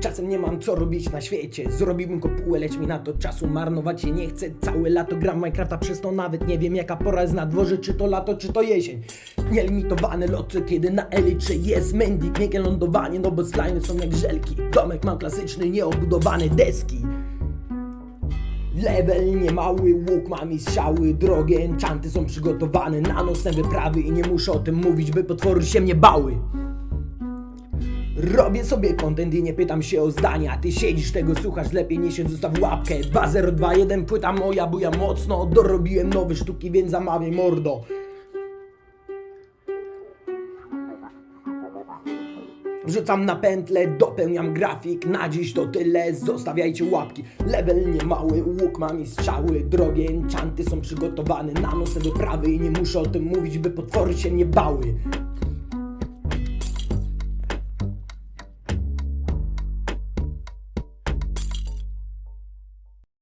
Czasem nie mam co robić na świecie. Zrobiłbym kopułę, lecz mi na to czasu. Marnować się nie chcę. Całe lato gram Minecrafta, przez to nawet nie wiem jaka pora jest na dworze. Czy to lato, czy to jesień. Nielimitowane loty, kiedy na elitrze jest mending Miękkie lądowanie, no bo slimy są jak żelki. Domek mam klasyczny, nieobudowany deski. Level niemały, łuk mam i strzały. Drogie enchanty są przygotowane na nocne wyprawy I nie muszę o tym mówić, by potwory się mnie bały Robię sobie content i nie pytam się o zdania. Ty siedzisz tego, słuchasz, lepiej nie się zostaw łapkę. 2021 płyta moja, bo ja mocno Dorobiłem nowe sztuki, więc zamawiaj mordo. Wrzucam na pętlę, dopełniam grafik. Na dziś to tyle, zostawiajcie łapki. Level nie mały, łuk mam i strzały. Drogie enchanty są przygotowane na nocne wyprawy I nie muszę o tym mówić, by potwory się nie bały